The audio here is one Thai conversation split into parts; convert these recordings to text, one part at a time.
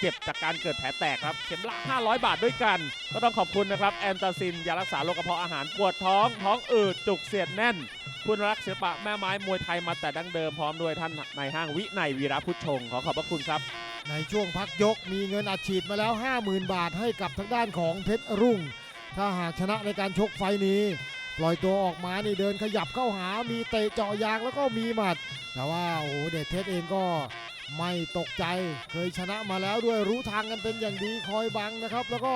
เจ็บจากการเกิดแผลแตกครับ เข็มละ 500 บาทด้วยกัน ก็ต้องขอบคุณนะครับ แอนตาซิน ยารักษาโรคกระเพาะอาหารปวดท้อง ท้องอืดจุกเสียดแน่น คุณรักศิลปะแม่ไม้มวยไทยมาแต่ดั้งเดิมพร้อมด้วยท่านในายห้างวิไนยวีระพุทธชง ขอขอบพระคุณครับ ในช่วงพักยกมีเงินอัดฉีดมาแล้ว 50,000 บาทให้กับทางด้านของเพชรรุ่ง ถ้าหากชนะในการชกไฟนี้ ปล่อยตัวออกมานี่เดินขยับเข้าหามีเตะเจาะยางแล้วก็มีหมัด แต่ว่าโอ้โหเดชเพชรเองก็ ไม่ตกใจเคยชนะมาแล้วด้วยรู้ทางกันเป็นอย่างดีคอยบังนะครับ แล้วก็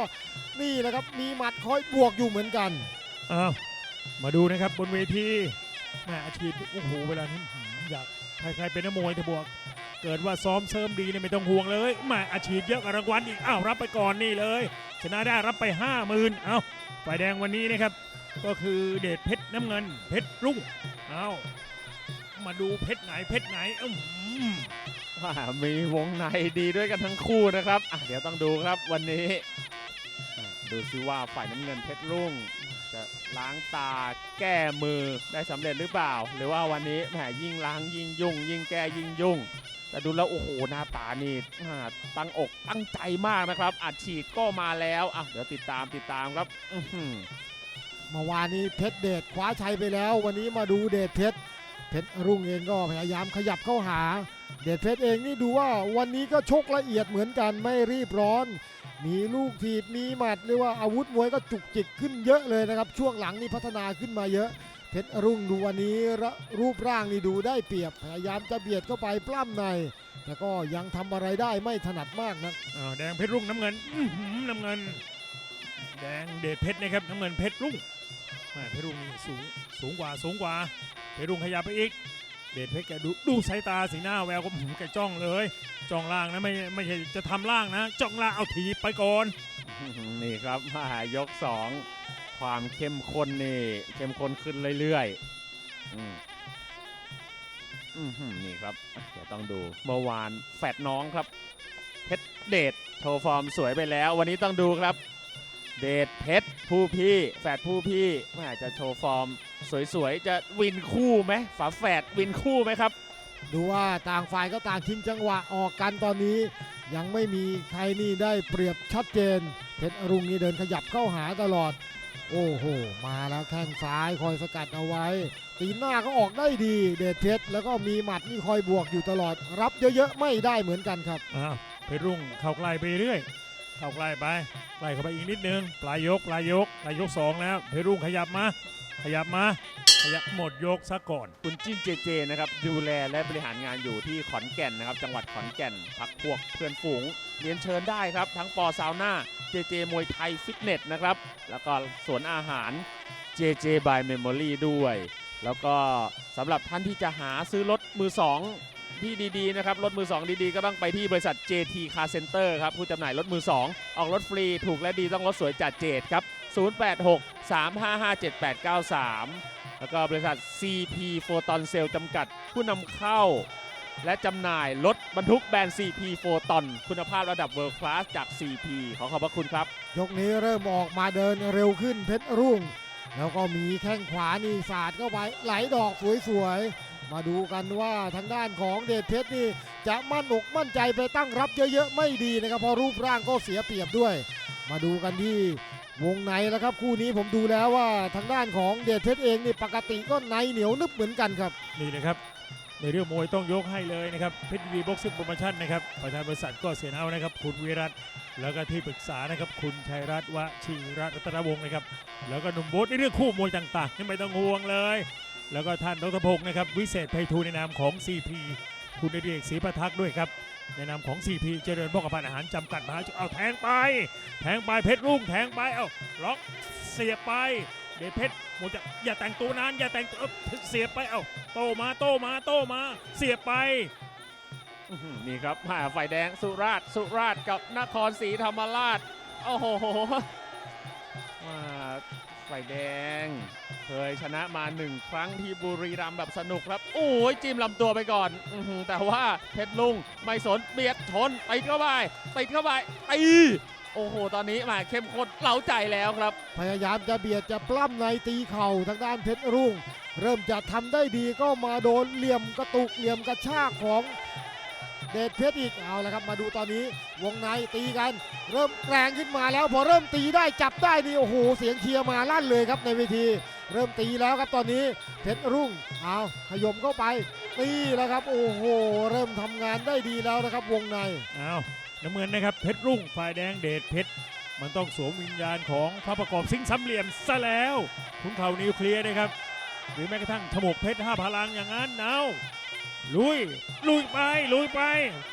นี่แหละครับมีหมัดคอยบวกอยู่เหมือนกันอ้าวมาดูนะครับบนเวทีแม่อาชีพโอ้โหเวลานี้อยากใครๆเป็นนักมวยเถอะบวก เกิดว่าซ้อมเสริมดีเนี่ยไม่ต้องห่วงเลยแม่อาชีพเยอะกว่ารางวัลอีกอ้าวรับไปก่อนนี่เลย ชนะได้รับไปห้าหมื่นเอ้าฝ่ายแดงวันนี้นะครับ ก็คือเดชเพชรน้ำเงิน เพชรรุ่งเอ้ามาดูเพชรไหนเพชรไหนอื้อหือว่า มีวงในดีด้วยกันทั้งคู่นะครับอะเดี๋ยวต้องดูครับวันนี้อะดูซิว่าฝ่ายน้ำเงินเพชรรุ่ง จะล้างตาแก้มือได้สำเร็จหรือเปล่า หรือว่าวันนี้แหมยิ่งล้างยิ่งยุ่ง ยิ่งแก้ยิ่งยุ่ง แต่ดูแล้วโอ้โหหน้าตานี่อ่าตั้งอกตั้งใจมากนะครับอัดฉีดก็มาแล้วอะเดี๋ยวติดตามติดตามครับอื้อหือ เมื่อวานนี้เพชรเดชคว้าชัยไปแล้ว วันนี้มาดูเดชเพชรเพชรรุ่งเองก็พยายามขยับเข้าหา เดชเพชรเองนี่ดูว่าวันนี้ก็ชกละเอียดเหมือนกันไม่รีบร้อน มีลูกถีบมีหมัดเรียกว่าอาวุธมวยก็จุกจิกขึ้นเยอะเลยนะครับ ช่วงหลังนี่พัฒนาขึ้นมาเยอะ เพชรรุ่งดูวันนี้รูปร่างนี่ดูได้เปรียบพยายามจะเบียดเข้าไปปล้ำใน แต่ก็ยังทำอะไรได้ไม่ถนัดมากนะแดงเพชรรุ่งน้ำเงินอื้อหือน้ำเงิน แดงเดชเพชรนะครับน้ำเงินเพชรรุ่งเพชรรุ่งนี่สูงสูงกว่าสูงกว่าเพชรรุ่งขยับไปอีก เดชเพชรแกดูดูสายตาสีหน้าแววก็หืมแกจ้องเลยจ้องล่างนะไม่ไม่ใช่จะทำล่างนะจ้องล่างเอาถีบไปก่อน นี่ครับมายก2ความเข้มข้นนี่เข้มข้นขึ้นเรื่อยๆอืมนี่ครับเดี๋ยวต้องดูเมื่อวานแฝดน้องครับเพชรเดชโชว์ฟอร์มสวยไปแล้ว วันนี้ต้องดูครับ เดชเพชรผู้พี่แฝดผู้พี่แม่จะโชว์ฟอร์ม สวยๆ จะวินคู่ไหมฝาแฝดวินคู่ไหมครับ ดูว่าต่างฝ่ายก็ต่างทิ้งจังหวะออกกันตอนนี้ ยังไม่มีใครนี่ได้เปรียบชัดเจน เพชรอรุณนี่เดินขยับเข้าหาตลอด โอ้โห มาแล้วแข้งซ้ายคอยสกัดเอาไว้ ตีนหน้าก็ออกได้ดี เดชเพชรแล้วก็มีหมัดนี่คอยบวกอยู่ตลอด รับเยอะๆไม่ได้เหมือนกันครับอ้าวเพชรรุ่งเข้าใกล้ไปเรื่อย เข้าใกล้ไปใกล้เข้าไปอีกนิดนึงปลายยกปลายยกปลายยกสองแล้วเพรรุ่งขยับมา ขยับมาขยับหมดยกซะก่อน คุณจิ้นเจเจนะครับดูแลและบริหารงานอยู่ที่ขอนแก่นนะครับ จังหวัดขอนแก่นพักพวกเพื่อนฝูงเรียนเชิญได้ครับ ทั้งปอซาวน่าเจเจมวยไทยฟิตเนสนะครับ แล้วก็สวนอาหาร JJ by Memory ด้วย แล้วก็สำหรับท่านที่จะหาซื้อรถมือ2 ที่ดีๆนะครับรถมือ 2 ดีๆ ก็ต้องไปที่บริษัท JT Car Center ครับผู้จำหน่ายรถมือ 2 ออกรถฟรีถูกและดีต้องรถสวยจัดเจดครับ 086 355 7893 แล้วก็บริษัท CP Photon Cell จำกัดผู้นำเข้า และจำหน่ายรถบรรทุกแบรนด์ CP Photon คุณภาพระดับ World Class จาก CP ขอขอบพระคุณครับ ยกนี้เริ่มออกมาเดินเร็วขึ้นเพชรรุ่ง แล้วก็มีแข้งขวานี่สาดเข้าไปไหลดอกสวยๆ มาดูกันว่าทางด้านของเดชเพชรนี่จะมั่นอกมั่นใจไปตั้งรับเยอะๆไม่ดีนะครับเพราะรูปร่างก็เสียเปรียบด้วย มาดูกันที่วงในแล้วครับคู่นี้ผมดูแล้วว่าทางด้านของเดชเพชรเองนี่ปกติก็ในเหนียวนึบเหมือนกันครับนี่นะครับในเรื่องมวยต้องยกให้เลยนะครับเพชรวีบ็อกซิ่งโปรโมชั่นนะครับประธานบริษัทก็เสียเอานะครับ คุณวิรัตแล้วก็ที่ปรึกษานะครับ คุณชัยรัตน์วชิรัตน์รัตนวงศ์นะครับ แล้วก็หนุ่มโบ๊ทในเรื่องคู่มวยต่างๆนี่ไม่ต้องห่วงเลย แล้วก็ท่านดรพงศ์นะครับ วิเศษไพฑูรย์ในนามของ CP คุณเดชเอกศรีประทักษ์ด้วยครับ ในนามของ CP เจริญพกพันอาหารจำกัดมหาชนเอาแทงไป แทงไปเพชรรุ่งแทงไปเอาล็อกเสียบไป เดชเพชรโมจะอย่าแต่งตัวนานอย่าแต่งตัวเอ้าเสียบไปเอาโตมาโตมาโตมาเสียบไปอื้อหือนี่ครับผ่าไฟแดงสุราษฎร์สุราษฎร์กับนครศรีธรรมราช โอ้โห ไฟแดง เคยชนะมาหนึ่งครั้งที่บุรีรัมย์แบบสนุกครับ โอ้ยจิ้มลำตัวไปก่อนอแต่ว่าเพชรลุงไม่สนเบียดชนติดเข้าไปติดเข้าไปตีโอ้โห ตอนนี้มาเข้มข้นเหลาใจแล้วครับ พยายามจะเบียดจะปล้ำในตีเข่าทางด้านเพชรรุ่ง เริ่มจะทำได้ดีก็มาโดนเหลี่ยมกระตุกเหลี่ยมกระชากของ เดชเพชรอีกเอาละครับมาดูตอนนี้วงในตีกัน เริ่มแรงขึ้นมาแล้วพอเริ่มตีได้จับได้นี่โอ้โหเสียงเชียร์มาลั่นเลยครับในเวที เริ่มตีแล้วครับตอนนี้เพชรรุ่งเอาขยมเข้าไปตีแล้วครับ โอ้โหเริ่มทำงานได้ดีแล้วนะครับ วงในเอาน้ำเงินนะครับเพชรรุ่งฝ่ายแดงเดชเพชรมันต้องสวมวิญญาณของพระประกอบสิงห์สามเหลี่ยมซะแล้วขุนเข่านิวเคลียร์นะครับหรือแม้กระทั่งฉมกเพชรห้าพลังอย่างนั้นเอา ลุย ลุยไป ลุยไป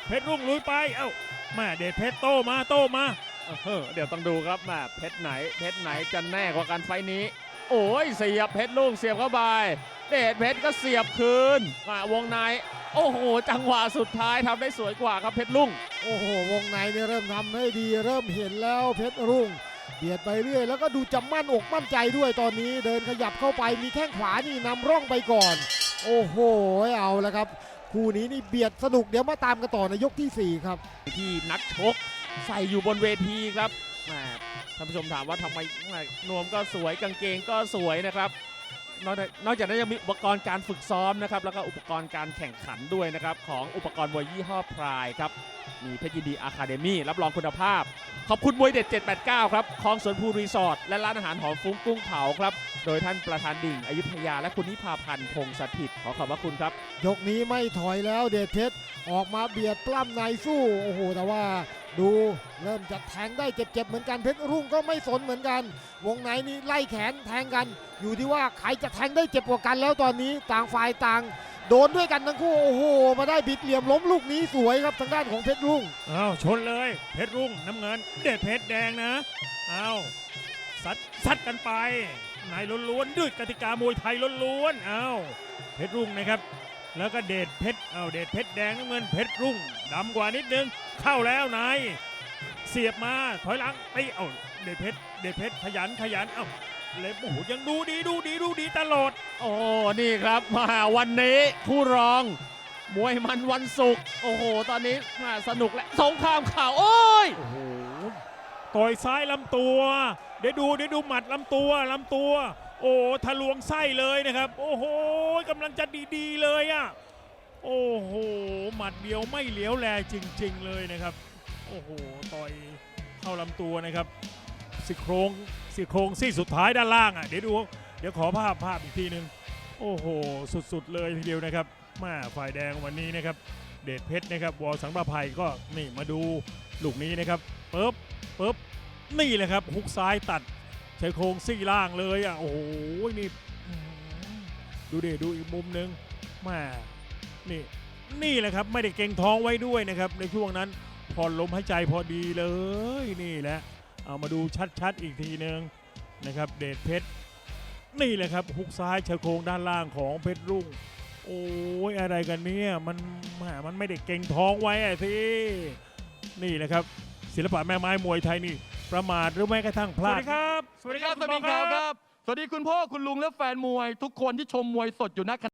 เพชรรุ่งลุยไป เอ้าแม่เดชเพชรโตมาโตมาเออเดี๋ยวต้องดูครับแม่เพชรไหน เพชรไหนจะแน่กว่ากันไฟล์นี้ โอ้ยเสียบเพชรลูกเสียบเข้าไป เดชเพชรก็เสียบคืนมาวงใน โอ้โห จังหวะสุดท้ายทำได้สวยกว่าครับเพชรลุงโอ้โห วงในเนี่ยเริ่มทำให้ดี เริ่มเห็นแล้วเพชรรุ่งเบียดไปเรื่อย แล้วก็ดูจะมั่นอกมั่นใจด้วยตอนนี้ เดินขยับเข้าไปมีแข้งขวานี่นำร่องไปก่อน โอ้โห เอาแล้วครับ คู่นี้นี่เบียดสนุกเดี๋ยวมาตามกันต่อในยกทีสี่ 4 ครับ ที่นักชกใส่อยู่บนเวทีครับแหมท่านผู้ชมถามว่าทำไมนวมก็สวยกางเกงก็สวยนะครับนอกจากนอกจากนั้นยังมีอุปกรณ์การฝึกซ้อมนะครับ แล้วก็อุปกรณ์การแข่งขันด้วยนะครับ ของอุปกรณ์มวยยี่ห้อพรายครับ มีเพชรยินดีอะคาเดมี่รับรองคุณภาพ ขอบคุณมวยเด็ด 789 ครับคลองสวนภูรีสอร์ทและร้านอาหารหอมฟุ้งกุ้งเผาครับ โดยท่านประธานดิ่งอยุธยาและคุณนิพาพันธ์พงษ์สถิตขอขอบพระคุณครับ ยกนี้ไม่ถอยแล้วเดชเพชรออกมาเบียดปล้ำในสู้ โอ้โห แต่ว่าดูเริ่มจะแทงได้เจ็บๆเหมือนกันเพชรรุ่งก็ไม่สนเหมือนกัน วงในนี่ไล่แขนแทงกัน อยู่ที่ว่าใครจะแทงได้เจ็บกว่ากันแล้วตอนนี้ต่างฝ่ายต่าง โดนด้วยกันทั้งคู่โอ้โหมาได้บิดเหลี่ยมล้มลูกนี้สวยครับทางด้านของเพชรรุ่งอ้าวชนเลยเพชรรุ่งน้ำเงิน เดชเพชรแดงนะอ้าวซัดซัดกันไปนายล้วนๆด้วยกติกามวยไทยล้วนๆอ้าวเพชรรุ่งนะครับ แล้วก็เดชเพชรเอาเดชเพชรแดงน้ำเงินเพชรรุ่งดำกว่านิดนึงเข้าแล้วนายเสียบมาถอยหลังตีเอาเดชเพชรเดชเพชรขยันขยันเอ้า เล็บโอ้โหยังดูดีดูดีดูดีตลอด โอ้นี่ครับมาวันนี้คู่รองมวยมันวันศุกร์โอ้โห ตอนนี้มาสนุกและสงครามข่าวโอ้ยโอ้โหต่อยซ้ายลำตัว เดี๋ยวดูเดี๋ยวดูหมัดลำตัวลำตัว โอ้ทะลวงไส้เลยนะครับ โอ้โหกำลังจะดีๆเลยอะโอ้โหหมัดเดียวไม่เหลียวแลจริง ๆ เลยนะครับ โอ้โหต่อยเข้าลำตัวนะครับสิโครง สิโครงซี่สุดท้ายด้านล่างอะเดี๋ยวดูเดี๋ยวขอภาพภาพอีกทีหนึ่งโอ้โห สุดๆเลยทีเดียวนะครับมาฝ่ายแดงวันนี้นะครับ เดชเพชรนะครับวอลสังประภัยก็นี่มาดูลูกนี้นะครับปึ๊บปึ๊บนี่แหละครับฮุกซ้ายตัดใช้โครงซี่ล่างเลยอะโอ้โหนี่ดูเดดูอีกมุมหนึ่งมานี่นี่แหละครับไม่ได้เก่งท้องไว้ด้วยนะครับในช่วงนั้นผ่อนลมหายใจพอดีเลยนี่แหละ เอามาดูชัดๆอีกทีหนึ่งนะครับเดชเพชรนี่แหละครับฮุกซ้ายเชยโครงด้านล่างของเพชรรุ่ง โอ้ยอะไรกันเนี่ยมันแหมมันไม่ได้เก่งท้องไว้อะสินี่แหละครับศิลปะแม่ไม้มวยไทยนี่ประมาทหรือแม้กระทั่งพสลาวัสด ดีครับสวัสดีครับสวัสดีครับครับสวัสดีคุณพ่อคุณลุงและแฟนมวย ทุกคนที่ชมมวยสดอยู่ณขณะ